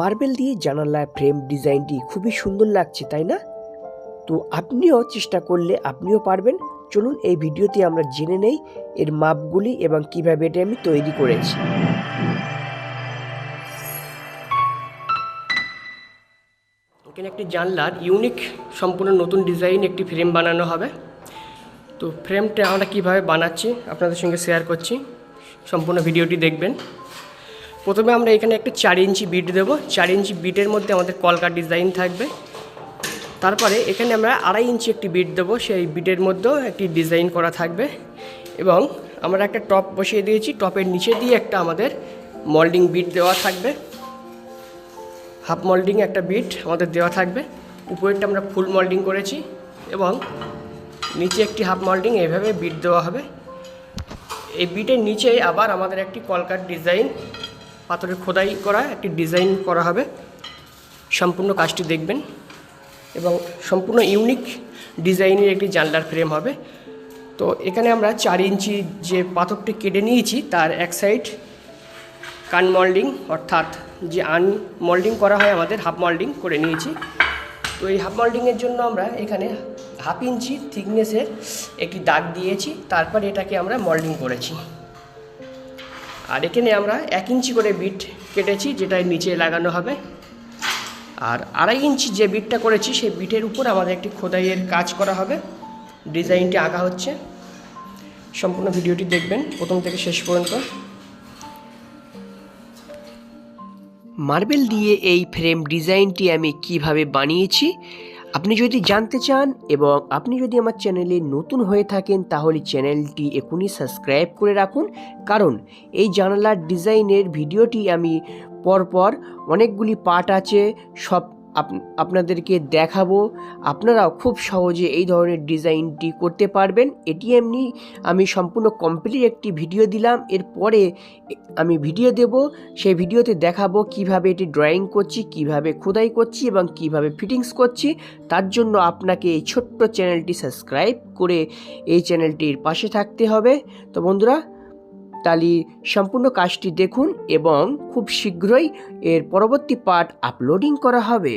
Marble দিয়ে জানালা frame ডিজাইনটি খুবই সুন্দর লাগছে, তাই না? তো আপনিও চেষ্টা করলে আপনিও পারবেন। চলুন এই ভিডিওতে আমরা জেনে নেই এর মাপগুলি এবং কীভাবে এটা আমি তৈরি করেছি। এখানে একটি জানলার ইউনিক, সম্পূর্ণ নতুন ডিজাইন একটি ফ্রেম বানানো হবে। তো ফ্রেমটা আমরা কীভাবে বানাচ্ছি আপনাদের সঙ্গে শেয়ার করছি। সম্পূর্ণ ভিডিওটি দেখবেন। প্রথমে আমরা এখানে একটি চার ইঞ্চি বিট দেব। চার ইঞ্চি বিটের মধ্যে আমাদের কলকার ডিজাইন থাকবে। তারপরে এখানে আমরা আড়াই ইঞ্চি একটি বিট দেবো। সেই বিটের মধ্যেও একটি ডিজাইন করা থাকবে। এবং আমরা একটা টপ বসিয়ে দিয়েছি। টপের নিচে দিয়ে একটা আমাদের মল্ডিং বিট দেওয়া থাকবে। হাফ মল্ডিং একটা বিট আমাদের দেওয়া থাকবে। উপরেরটা আমরা ফুল মল্ডিং করেছি এবং নিচে একটি হাফ মল্ডিং এভাবে বিট দেওয়া হবে। এই বিটের নিচেই আবার আমাদের একটি কলকার ডিজাইন পাথরের খোদাই করা, একটি ডিজাইন করা হবে। সম্পূর্ণ কাজটি দেখবেন এবং সম্পূর্ণ ইউনিক ডিজাইনের একটি জানলার ফ্রেম হবে। তো এখানে আমরা চার ইঞ্চি যে পাথরটি কেটে নিয়েছি, তার এক সাইড কান মল্ডিং, অর্থাৎ যে আন মল্ডিং করা হয় আমাদের, হাফ মল্ডিং করে নিয়েছি। তো এই হাফ মল্ডিংয়ের জন্য আমরা এখানে হাফ ইঞ্চি থিকনেসের একটি দাগ দিয়েছি, তারপর এটাকে আমরা মল্ডিং করেছি। আর এখানে আমরা এক ইঞ্চি করে বিট কেটেছি যেটা নিচে লাগানো হবে। আর আড়াই ইঞ্চি যে বিটটা করেছি, সেই বিটের উপর আমাদের একটি খোদাইয়ের কাজ করা হবে। ডিজাইনটি আঁকা হচ্ছে। সম্পূর্ণ ভিডিওটি দেখবেন প্রথম থেকে শেষ পর্যন্ত। মার্বেল দিয়ে এই ফ্রেম ডিজাইনটি আমি কীভাবে বানিয়েছি আপনি যদি জানতে চান এবং আপনি যদি আমার চ্যানেলে নতুন হয়ে থাকেন, তাহলে চ্যানেলটি এখনই সাবস্ক্রাইব করে রাখুন। কারণ এই জানালার ডিজাইনের ভিডিওটি আমি পরপর অনেকগুলি পার্ট আছে, সব আপনাদেরকে দেখাবো। আপনারাও খুব সহজে এই ধরনের ডিজাইনটি করতে পারবেন। এটি এমনি আমি সম্পূর্ণ কমপ্লিট একটি ভিডিও দিলাম। এরপরে আমি ভিডিও দেব। সেই ভিডিওতে দেখাবো কীভাবে এটি ড্রয়িং করছি, কীভাবে খোদাই করছি এবং কীভাবে ফিটিংস করছি। তার জন্য আপনাকে এই ছোট্ট চ্যানেলটি সাবস্ক্রাইব করে এই চ্যানেলটির পাশে থাকতে হবে। তো বন্ধুরা তাহলে সম্পূর্ণ কাজটি দেখুন এবং খুব শীঘ্রই এর পরবর্তী পার্ট আপলোডিং করা হবে।